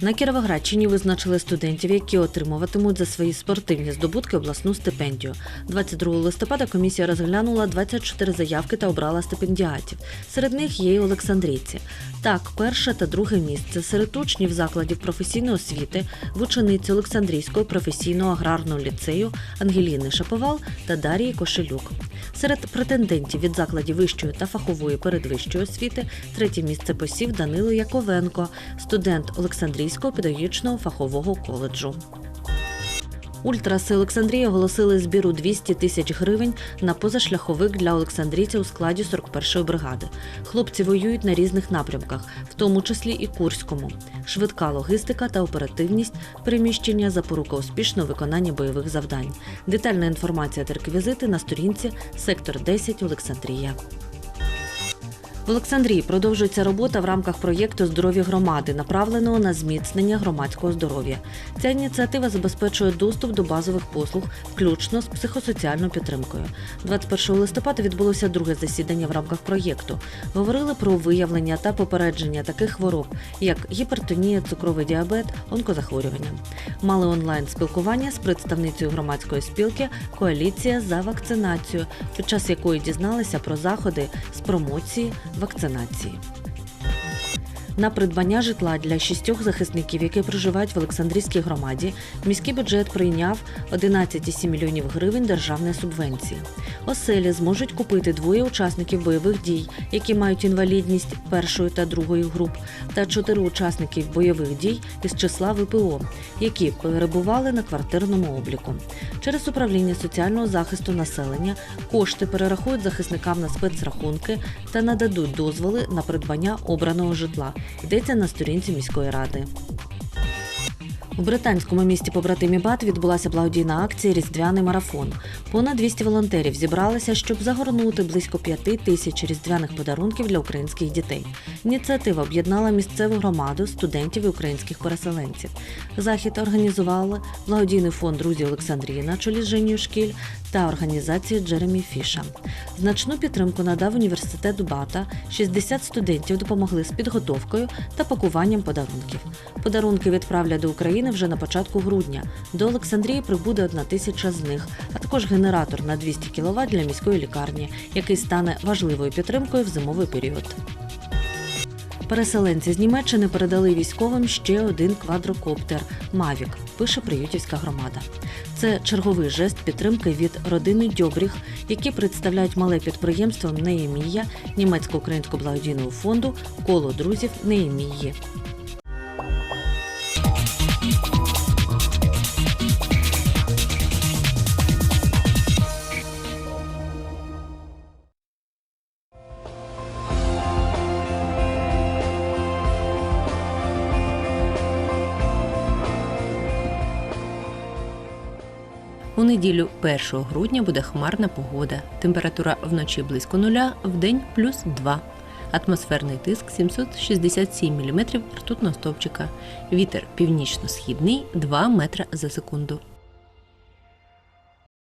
На Кіровоградщині визначили студентів, які отримуватимуть за свої спортивні здобутки обласну стипендію. 22 листопада комісія розглянула 24 заявки та обрала стипендіатів. Серед них є й Олександрійці. Так, перше та друге місце серед учнів закладів професійної освіти в учениці Олександрійського професійного аграрного ліцею Ангеліни Шаповал та Дарії Кошелюк. Серед претендентів від закладів вищої та фахової передвищої освіти третє місце посів Данило Яковенко, студент Олександрійського педагогічного фахового коледжу. Ультраси Олександрії оголосили збір у 200 тисяч гривень на позашляховик для олександрійця у складі 41-ї бригади. Хлопці воюють на різних напрямках, в тому числі і Курському. Швидка логістика та оперативність переміщення запорука успішного виконання бойових завдань. Детальна інформація та реквізити на сторінці Сектор 10 Олександрія. В Олександрії продовжується робота в рамках проєкту Здоров'я громади, направленого на зміцнення громадського здоров'я. Ця ініціатива забезпечує доступ до базових послуг, включно з психосоціальною підтримкою. 21 листопада відбулося друге засідання в рамках проєкту. Говорили про виявлення та попередження таких хвороб, як гіпертонія, цукровий діабет, онкозахворювання. Мали онлайн спілкування з представницею громадської спілки Коаліція за вакцинацію, під час якої дізналися про заходи з промоції вакцинації. На придбання житла для шістьох захисників, які проживають в Олександрійській громаді, міський бюджет прийняв 11,7 мільйонів гривень державної субвенції. Оселі зможуть купити двоє учасників бойових дій, які мають інвалідність першої та другої груп, та чотири учасників бойових дій із числа ВПО, які перебували на квартирному обліку. Через управління соціального захисту населення кошти перерахують захисникам на спецрахунки та нададуть дозволи на придбання обраного житла. Йдеться на сторінці міської ради. У британському місті побратимі Бат відбулася благодійна акція Різдвяний марафон. Понад 200 волонтерів зібралися, щоб загорнути близько п'яти тисяч різдвяних подарунків для українських дітей. Ініціатива об'єднала місцеву громаду, студентів і українських переселенців. Захід організували благодійний фонд Друзі Олександрії на чолі з Женією Шкіль та організація Джеремі Фіша. Значну підтримку надав університет Бата. 60 студентів допомогли з підготовкою та пакуванням подарунків. Подарунки відправлять до України вже на початку грудня. До Олександрії прибуде одна тисяча з них, а також генератор на 200 кВт для міської лікарні, який стане важливою підтримкою в зимовий період. Переселенці з Німеччини передали військовим ще один квадрокоптер Мавік, пише Приютівська громада. Це черговий жест підтримки від родини Дьобріх, які представляють мале підприємство Неємія німецько-українського благодійного фонду Коло друзів Неємії. Неділю 1 грудня буде хмарна погода. Температура вночі близько нуля, вдень плюс 2. Атмосферний тиск 767 мм ртутного стовпчика. Вітер північно-східний 2 метра за секунду.